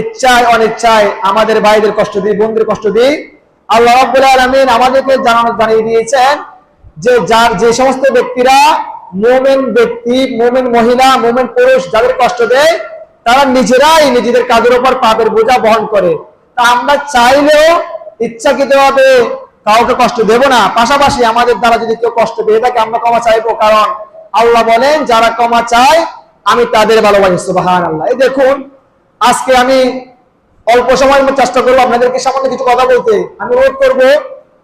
ইচ্ছায়, অনিচ্ছায় আমাদের ভাইদের কষ্ট দিই বন্ধুদের কষ্ট দিই। আল্লাহ রাব্বুল আলামিন আমাদেরকে জানানো, জানিয়ে দিয়েছেন যে যার, যে সমস্ত ব্যক্তিরা মোমেন ব্যক্তি, মোমেন মহিলা, মোমেন পুরুষ যাদের কষ্ট দেয়, তারা নিজেরাই নিজেদের কাজের উপর পাপের বোঝা বহন করে। তা আমরা চাইলেও ইচ্ছাকৃতভাবে কাউকে কষ্ট দেব না। পাশাপাশি আমাদের দ্বারা যদি কেউ কষ্ট পেয়ে থাকে, আমরা ক্ষমা চাইব। কারণ আল্লাহ বলেন, যারা ক্ষমা চায়, আমি তাদের ভালোবাসি। সুবাহান আল্লাহ এই দেখুন আজকে আমি অল্প সময়ের মধ্যে চেষ্টা করব আপনাদেরকে সামান্য কিছু কথা বলতে। আমি অনুরোধ করব,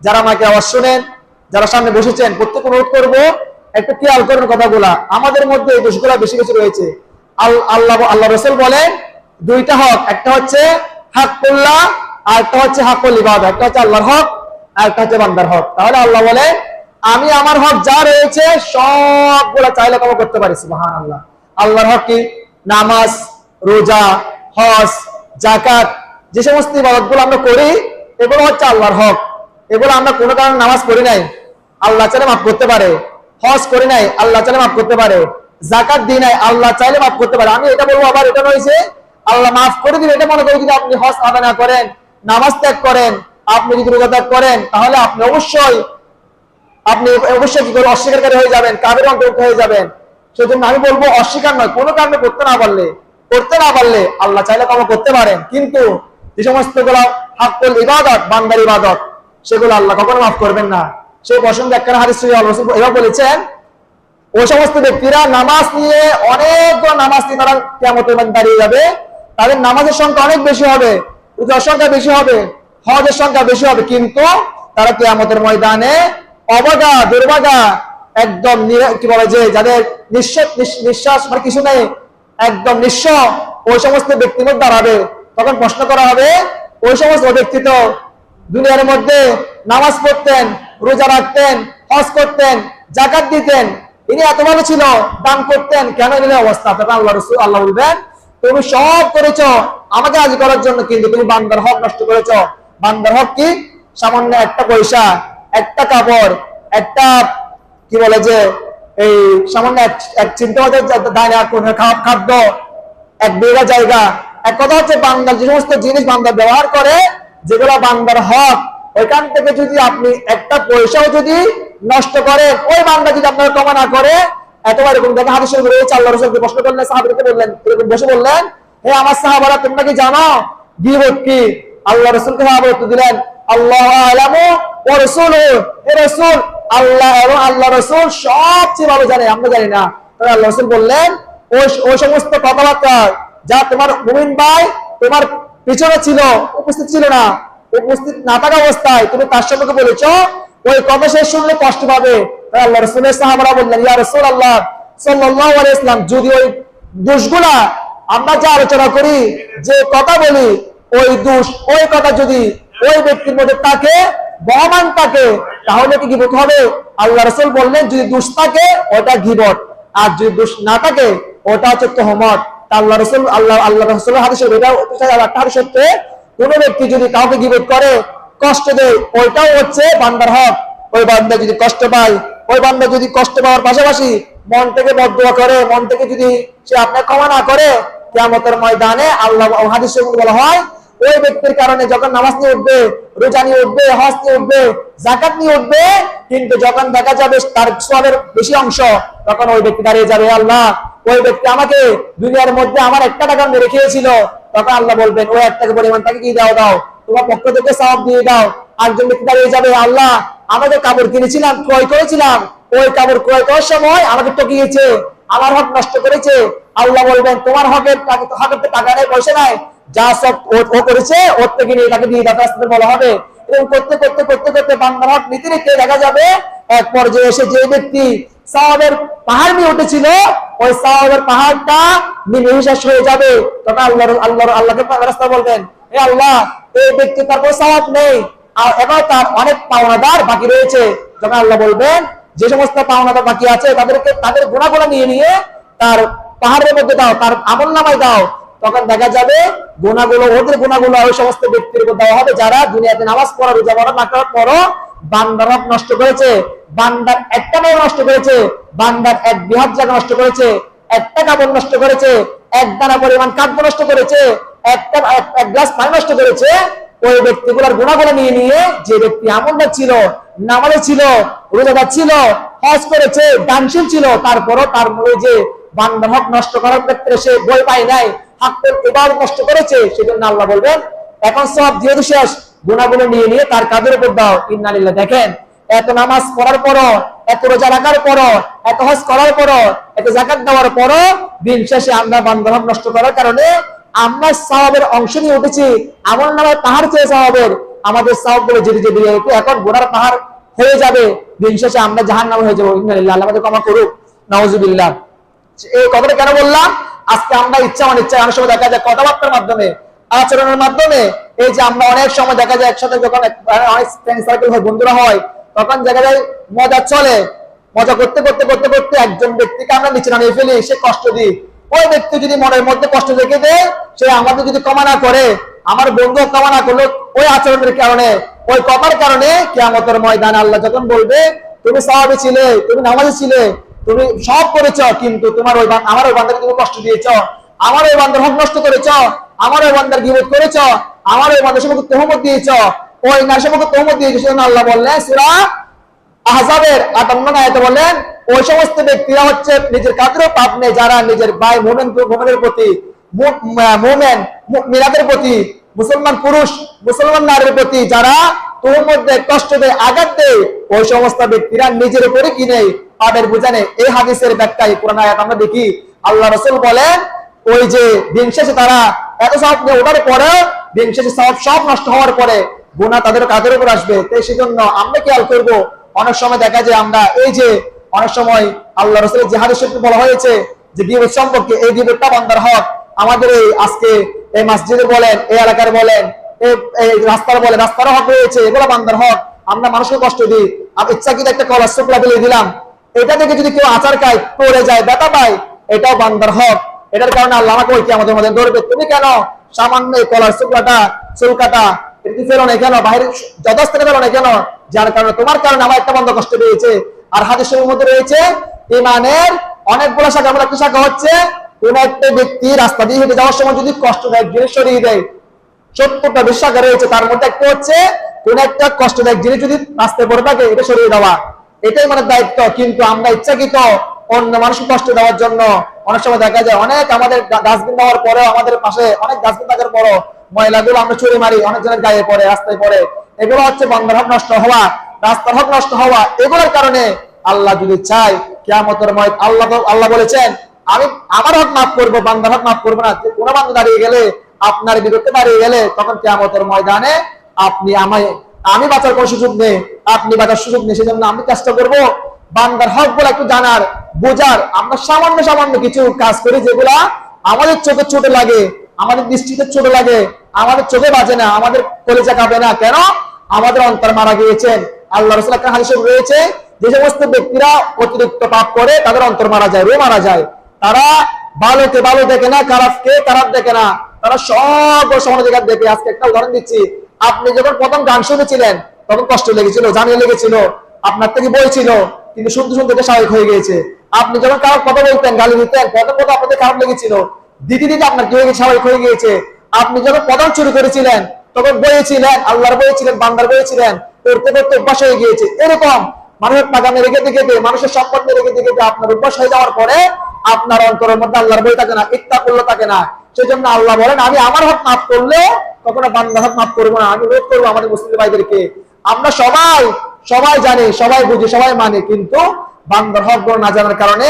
যারা আমাকে আওয়াজ শোনেন, যারা সামনে বসেছেন প্রত্যেক অনুরোধ করব, একটু খেয়াল করুন কথাগুলা। আমাদের মধ্যে এই দোষগুলা বেশি বেশি রয়েছে। আল- আল্লাহ আল্লাহ রসুল বলেন, দুইটা হক, একটা হচ্ছে হাক হাকুল্লাহ আর একটা হচ্ছে হাকুল ইবাদ। একটা হচ্ছে আল্লাহর হক, আর একটা হচ্ছে বান্দার হক। তাহলে আল্লাহ বলে আমি আমার হক যা রয়েছে, সবগুলা চাইলে কম করতে পারি সুবহান আল্লাহ আল্লাহর হক কি? নামাজ, রোজা হজ জাকাত যে সমস্ত ইবাদতগুলো আমরা করি, এগুলো হচ্ছে আল্লাহর হক। এগুলো আমরা কোনো কারণে নামাজ পড়ি নাই, আল্লাহ চাইলে মাফ করতে পারে। হজ করি নাই, আল্লাহ চাইলে মাফ করতে পারে। জাকাত দিই নাই, আল্লাহ চাইলে মাফ করতে পারে। আমি এটা বলব, আবার এটা রয়েছে আল্লাহ মাফ করে দিলে এটা মনে করি যদি আপনি হজ আদায় না করেন, নামাজ ত্যাগ করেন, আপনি যদি রোজা ত্যাগ করেন, তাহলে আপনি অবশ্যই আপনি অবশ্যই কি করে অস্বীকারী হয়ে যাবেন কাবের অন্তর্ভুক্ত হয়ে যাবেন। সেজন্য আমি বলব, অস্বীকার নয়, কোনো কারণে করতে না পারলে করতে না পারলে আল্লাহ চাইলে ক্ষমা করতে পারেন। কিন্তু যে সমস্তগুলো হাক্কুল ইবাদত, বান্দার ইবাদত, সেগুলো আল্লাহ কখনো মাফ করবেন না। সেই প্রসঙ্গে একটা হাদিস এবার বলেছেন ওই সমস্ত ব্যক্তিরা নামাজ নিয়ে অনেকগুলো নামাজ নিয়ে তারা কেমতের মধ্যে দাঁড়িয়ে যাবে। তাদের নামাজের সংখ্যা অনেক বেশি হবে রোজার সংখ্যা বেশি হবে, হজের সংখ্যা বেশি হবে। কিন্তু তারা কেয়ামতের ময়দানে অবাগা, দুর্বাগা, একদম কি বলে যে যাদের নিঃশ্বাস নিঃশ্বাস মানে কিছু নেই একদম নিঃস্ব। ওই সমস্ত ব্যক্তির দাঁড়াবে। তখন প্রশ্ন করা হবে, ওই সমস্ত ব্যক্তি তো দুনিয়ার মধ্যে নামাজ পড়তেন, রোজা রাখতেন, হজ করতেন জাকাত দিতেন, ইনি এত ভালো ছিল, দান করতেন, কেন নিলে অবস্থা? তখন আল্লাহ রসুল, আল্লাহ বলবেন, তুমি সব করেছ, আমাকে আজ করার জন্য কিন্তু তুমি বান্দার হক নষ্ট করেছ। বান্দার হক কি? সামান্য একটা পয়সা, একটা কাপড়, একটা, কি বলে যে এই সামান্য এক- চিন্তা দায় না কোনো খাদ্য, এক বিঘা জায়গা। এক কথা হচ্ছে বান্দার যে সমস্ত জিনিস বান্দার ব্যবহার করে, যেগুলো বান্দার হক, ওইখান থেকে যদি আপনি একটা পয়সাও যদি নষ্ট করেন, ওই বান্দা যদি আপনার ক্ষমা না করে এতবার এরকম দেখা হাদিস রয়েছে আল্লাহ রাসূলকে প্রশ্ন করলেন, সাহাবীদেরকে বললেন, এরকম বসে বললেন, হে আমার সাহাবারা, তোমরা কি জানো? গীবত কি? আল্লাহ রাসূলকে সাহাবা উত্তর দিলেন, আল্লাহ আলামু ও রাসূলুহু। হে রাসূল আল্লাহ এবং আল্লাহ রাসূল সবচেয়ে ভালো জানে, আমরা জানি না। আল্লাহ রাসূল বললেন ওই ওই সমস্ত কথাবার্তা যা তোমার মুমিন ভাই তোমার পিছনে ছিল, উপস্থিত ছিল না, উপস্থিত না থাকা অবস্থায় তুমি তার সম্পর্কে বলেছ, ওই কথা শেষ শুনলে কষ্ট পাবে। আল্লাহ রসুলের সাহাবারা বললেন, ইয়া রসুল আল্লাহ আলাইহি ইসলাম যদি ওই দোষগুলা আমরা যা আলোচনা করি, যে কথা বলি, ওই দোষ, ওই কথা যদি ওই ব্যক্তির মধ্যে থাকে বহমান থাকে, তাহলে কি গিবত হবে? আল্লাহ রসুল বললেন, যদি দোষ থাকে, ওটা গিবত। আর যদি দোষ না থাকে, ওটা হচ্ছে তহমত। আল্লাহ রসুল, আল্লাহ আল্লাহ রসুলের হাদিসে এটা হচ্ছে, কোন ব্যক্তি যদি কাউকে গিবত করে, কষ্ট দেয়, ওইটাও হচ্ছে বান্দার হক। ওই বান্দা যদি কষ্ট পায়, ওই বান্দা যদি কষ্ট পাওয়ার পাশাপাশি মন থেকে বদুয়া করে, মন থেকে যদি সে আপনার ক্ষমা না করে, কেয়ামতের ময়দানে আল্লাহ হাদিস বলা হয় ওই ব্যক্তির কারণে যখন নামাজ নিয়ে উঠবে, রোজা নিয়ে উঠবে, হজ নিয়ে উঠবে জাকাত নিয়ে উঠবে, কিন্তু যখন দেখা যাবে তার সবের বেশি অংশ, তখন ওই ব্যক্তি দাঁড়িয়ে যাবে আল্লাহ, ওই ব্যক্তি আমাকে দুনিয়ার মধ্যে আমার একটা টাকা মেরে খেয়েছিল। তখন আল্লাহ বলবেন, ওই এক টাকা পরিমাণ তাকে কি দাও দাও, তোমার পক্ষ থেকে সব দিয়ে দাও। আরেকজন ব্যক্তি দাঁড়িয়ে যাবে আল্লাহ, আমাকে কাপড় কিনেছিলাম, ক্রয় করেছিলাম। ওই কাপড় ক্রয় করার সময় আমাকে ঠকিয়েছে, আমার হক নষ্ট করেছে। আল্লাহ বলবেন, তোমার হকের হকের তো টাকা নেই, পয়সা নাই। যা সব ও- করেছে, ওর থেকে নিয়ে তাকে দিয়ে দাদা আসতে বলা হবে। এবং করতে করতে করতে করতে বান্দার হক নীতি নিতে দেখা যাবে। এক পর্যায়ে এসে যে ব্যক্তি সাহাবের পাহাড় নিয়ে উঠেছিল, ওই সাহাবের পাহাড়টা নিঃশ্বাস হয়ে যাবে। তখন আল্লাহ আল্লাহ আল্লাহকে রাস্তা বলবেন, হে আল্লাহ, এই ব্যক্তি তার কোনো স্বভাব নেই। আর এবার তার অনেক পাওনাদার বাকি রয়েছে। যখন আল্লাহ বলবেন, যে সমস্ত পাওনাদার বাকি আছে, তাদেরকে, তাদের গুণাগুলো নিয়ে নিয়ে তার পাহাড়ের মধ্যে দাও, তার আমল নামায় দাও। তখন দেখা যাবে গুণাগুলো ওদের গুণাগুলো ওই সমস্ত ব্যক্তির উপর দেওয়া হবে যারা দুনিয়াতে নামাজ পড়া, রোজা পড়া না করার পরও বান্দার নষ্ট করেছে, বান্দার একটা মেয়ে নষ্ট করেছে, বান্দার এক বৃহৎ জায়গা নষ্ট করেছে, একটা কাপড় নষ্ট করেছে, এক দানা পরিমাণ কাব্য নষ্ট করেছে, একটা, এক- গ্লাস পানি নষ্ট করেছে, ওই ব্যক্তিগুলোর গুণাগুলো নিয়ে নিয়ে যে ব্যক্তি আমলটা ছিল, নামাজে ছিল, রোজাদার ছিল, হজ করেছে, দানশীল ছিল, তারপরও তার ওই যে বান্দার হক নষ্ট করার ক্ষেত্রে সে বই পায় নাই হাক্কের এবার নষ্ট করেছে, সেজন্য আল্লাহ বলবেন, এখন সব যেহেতু শেষ গুণাগুলো নিয়ে নিয়ে তার কাদের উপর দাও। ইন্নালিল্লাহ, দেখেন, এত নামাজ পড়ার পরও, এত রোজা রাখার পরও, এত হজ করার পরও, এত জাকাত দেওয়ার পরও দিন শেষে আমরা বান্ধব নষ্ট করার কারণে আমরা সাহাবের অংশ নিয়ে উঠেছি। আমল নামায় পাহাড় চেয়ে সাহাবের আমাদের সাহাবগুলো যেতে যেতে এখন গোড়ার পাহাড় হয়ে যাবে, দিন শেষে আমরা জাহান নামে হয়ে যাব। ইন্নালিল্লাহ আমাদের ক্ষমা করুক। নওয়াজুবিল্লাহ এই কথাটা কেন বললাম? আজকে আমরা ইচ্ছা অনিচ্ছা অনেক সময় দেখা যায় কথাবার্তার মাধ্যমে, আচরণের মাধ্যমে, এই যে আমরা অনেক সময় দেখা যায় একসাথে যখন অনেক ফ্রেন্ড সার্কেল হয় বন্ধুরা হয়, তখন দেখা যায় মজা চলে। মজা করতে করতে করতে করতে একজন ব্যক্তিকে আমরা নিচে নামিয়ে ফেলি, সে কষ্ট দিই। ওই ব্যক্তি যদি মনের মধ্যে কষ্ট রেখে দেয়, সে আমাদের যদি ক্ষমা না করে, আমার বন্ধু ক্ষমা না করল, ওই আচরণের কারণে, ওই কথার কারণে কেয়ামতের ময়দান আল্লাহ যখন বলবে, তুমি সাহাবি ছিলে, তুমি নামাজি ছিলে তুমি সব করেছ, কিন্তু তোমার ওই আমার ওই বান্দাকে তুমি কষ্ট দিয়েছ। আমার ওই বান্দার হক নষ্ট করেছ। আমার ওই বান্দার গিবত করেছ। আমার ওই বান্দার সম্পর্কে তহমত দিয়েছ। ওই নারী সম্পর্কে তহমত দিয়েছ আল্লাহ বললেন, সুরা আহজাবের আটান্ন আয়তে বলেন ওই সমস্ত ব্যক্তিরা হচ্ছে নিজের কাদের পাপ নেই যারা নিজের ভাই মোমেন মোমেনের প্রতি মোমেন মিরাদের প্রতি, মুসলমান পুরুষ, মুসলমান নারীর প্রতি যারা তোর মধ্যে কষ্ট দেয়, আঘাত দেয়, ওই সমস্ত ব্যক্তিরা নিজের উপরে কি নেই? পাপের বোঝা নেই এই হাদিসের ব্যাখ্যায় কোরআন আয়াত আমরা দেখি। আল্লাহ রসুল বলেন, ওই যে দিন শেষে তারা এত সব ওঠার পরেও দিন শেষে সব সব নষ্ট হওয়ার পরে গুণা তাদের কাদের উপর আসবে? তাই সেজন্য আমরা খেয়াল করব? অনেক সময় দেখা যায় আমরা এই যে অনেক সময় আল্লাহ রসুলের যে হাদিস বলা হয়েছে যে গিবত সম্পর্কে, এই গিবতটা বান্দার হক। আমাদের এই আজকে এই মসজিদে বলেন, এই এলাকার বলেন, এই- রাস্তার বলেন, রাস্তারও হক রয়েছে, এগুলো বান্দার হক। আমরা মানুষকে কষ্ট দিই। আর ইচ্ছাকৃত একটা কলার ফেলে দিলাম। এটা থেকে যদি কেউ আচার খায়, পড়ে যায়, ব্যথা পায়, এটাও বান্দার হক। এটার কারণে আল্লাহ আমাকে ওই আমাদের মধ্যে ধরবে। তুমি কেন সামান্য কলার শুক্লাটা চুলকাটা, এটা কি ফেলো না কেন? বাইরে যথেষ্ট ফেলো না কেন? যার কারণে, তোমার কারণে আমার একটা বন্ধ কষ্ট পেয়েছে আর মধ্যে রয়েছে ইমানের অনেকগুলো শাখা। আমরা একটা শাখা হচ্ছে, কোন একটা ব্যক্তি রাস্তা দিয়ে হেঁটে যাওয়ার সময় যদি কষ্টদায়ক জিনিস সরিয়ে দেয়। সত্তরটা বেশ শাখা রয়েছে, তার মধ্যে একটা হচ্ছে, কোন একটা কষ্টদায়ক জিনিস যদি রাস্তায় পড়ে থাকে, এটা সরিয়ে দেওয়া। এটাই মানে দায়িত্ব, কিন্তু আমরা ইচ্ছাকৃত অন্য মানুষকে কষ্ট দেওয়ার জন্য অনেক সময় দেখা যায় অনেক আমাদের ডাস্টবিন দেওয়ার পরেও আমাদের পাশে অনেক ডাস্টবিন থাকার পরও ময়লাগুলো আমরা চুরি মারি অনেক জনের গায়ে পড়ে, রাস্তায় পড়ে। এগুলো হচ্ছে বন্ধের হক নষ্ট হওয়া, রাস্তার হক নষ্ট হওয়া, এগুলোর কারণে আল্লাহ যদি চায়, কেয়ামতের ময় আল্লাহ আল্লাহ বলেছেন, আমি আমার হক মাফ করব বান্দার হক মাফ করব না কোন বান্ধব দাঁড়িয়ে গেলে, আপনার বিরুদ্ধে দাঁড়িয়ে গেলে, তখন কেয়ামতের ময়দানে আপনি আমায়, আমি বাঁচার কোনো সুযোগ নেই। আপনি বাঁচার সুযোগ নেই সেজন্য আমি চেষ্টা করব। বান্দার হক বলে একটু জানার, বোঝার। আমরা সামান্য সামান্য কিছু কাজ করি যেগুলা আমাদের চোখে ছোট লাগে, আমাদের দৃষ্টিতে ছোট লাগে, আমাদের চোখে বাজে না, আমাদের কলেজা কাঁপে না। কেন? আমাদের অন্তর মারা গিয়েছেন। আল্লাহ রসুল একটা হাদিসে রয়েছে, যে সমস্ত ব্যক্তিরা অতিরিক্ত পাপ করে, তাদের অন্তর মারা যায় রো মারা যায়। তারা ভালোকে ভালো দেখে না, খারাপকে খারাপ দেখে না। তারা সব সমাধিকার দেখে। আজকে একটা উদাহরণ দিচ্ছি। আপনি যখন প্রথম গান শুনেছিলেন তখন কষ্ট লেগেছিল, জানিয়ে লেগেছিল, আপনার থেকে বই ছিল কিন্তু শুনতে শুনতে এটা স্বাভাবিক হয়ে গিয়েছে। আপনি যখন কারও কথা বলতেন, গালি দিতেন, প্রথম কথা আপনাদের খারাপ লেগেছিল দিদি দিদি আপনার কি হয়ে স্বাভাবিক হয়ে গিয়েছে। আপনি যখন প্রধান চুরি করেছিলেন, তখন বইয়েছিলেন আল্লাহর বইয়েছিলেন বান্দার বইয়েছিলেন করতে করতে অভ্যাস হয়ে গিয়েছে। এরকম মানুষের টাকা মেরে রেখে দেখে মানুষের সম্পদ মেরে রেখে দেখে আপনার অভ্যাস হয়ে যাওয়ার পরে আপনার অন্তরের মধ্যে আল্লাহর বই থাকে না ইত্যা করলে থাকে না। সেজন্য আল্লাহ বলেন, আমি আমার হাত মাফ করলে কখনো বান্দার হক মাফ করব না, আমি রোধ করব আমাদের মুসলিম ভাইদেরকে। আমরা সবাই সবাই জানি, সবাই বুঝি, সবাই মানে কিন্তু বান্দার হক না জানার কারণে,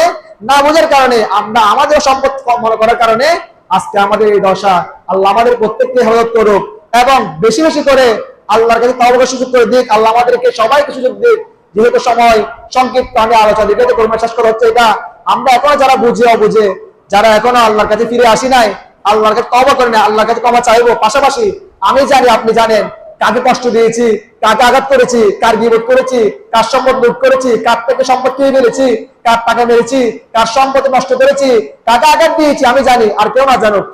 না বোঝার কারণে, আমরা আমাদের সম্পদ মনে করার কারণে আজকে আমাদের এই দশা আল্লাহ আমাদের প্রত্যেককে হেফাজত করুক এবং বেশি বেশি করে আল্লাহর কাছে তাওবার সুযোগ করে দিক, আল্লাহ আমাদেরকে সবাইকে সুযোগ দিক। যেহেতু সময় সংক্ষিপ্ত আমি আলোচনা দিতে করব শেষ করা হচ্ছে এটা, আমরা এখনও যারা বুঝে অবুঝে, যারা এখনও আল্লাহর কাছে ফিরে আসি নাই, আল্লাহর কাছে তবা করে নাই আল্লাহর কাছে ক্ষমা চাইব। পাশাপাশি আমি জানি, আপনি জানেন কাকে কষ্ট দিয়েছি, কাকে আঘাত করেছি, কার বিরোধ করেছি, কার সম্পদ লুট করেছি, কার থেকে সম্পদ কিনে মেরেছি কার টাকা মেরেছি, কার সম্পদ নষ্ট করেছি, কাকে আঘাত দিয়েছি আমি জানি, আর কেউ না জানুক।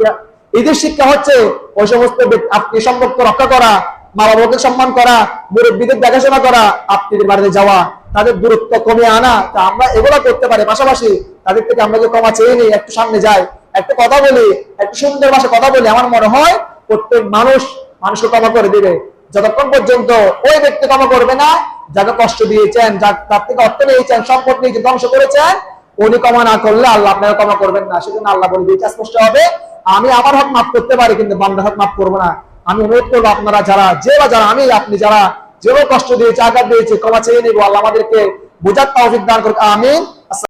এদের শিক্ষা হচ্ছে ওই সমস্ত আত্মীয় সম্পর্ক রক্ষা করা মা বাবাকে সম্মান করা, মুরব্বীদের দেখাশোনা করা, আত্মীয়দের বাড়িতে যাওয়া, তাদের দূরত্ব কমে আনা, তা আমরা এগুলো করতে পারি। পাশাপাশি তাদের থেকে আমরা যে ক্ষমা চেয়ে নিই, একটু সামনে যাই, একটু কথা বলি, একটু সুন্দর ভাষা কথা বলি, আমার মনে হয় প্রত্যেক মানুষ মানুষকে ক্ষমা করে দিবে। যতক্ষণ পর্যন্ত ওই ব্যক্তি ক্ষমা করবে না, যাকে কষ্ট দিয়েছেন, যা- যার থেকে অর্থ নিয়েছেন, সম্পদ নিয়েছেন, ধ্বংস করেছেন, উনি ক্ষমা না করলে আল্লাহ আপনাকে ক্ষমা করবেন না। সেজন্য আল্লাহ বলে দিয়েছে, স্পষ্ট হবে, আমি আমার হক মাফ করতে পারি, কিন্তু বান্দার হক মাফ করব না। আমি অনুরোধ করব আপনারা যারা, যে বা যারা, আমি, আপনি যারা, যেভাবে কষ্ট দিয়েছে, আঘাত দিয়েছে, ক্ষমা চেয়ে নিবো, আল্লাহ আমাদেরকে বোঝার তৌফিক দান করুক, আমিন।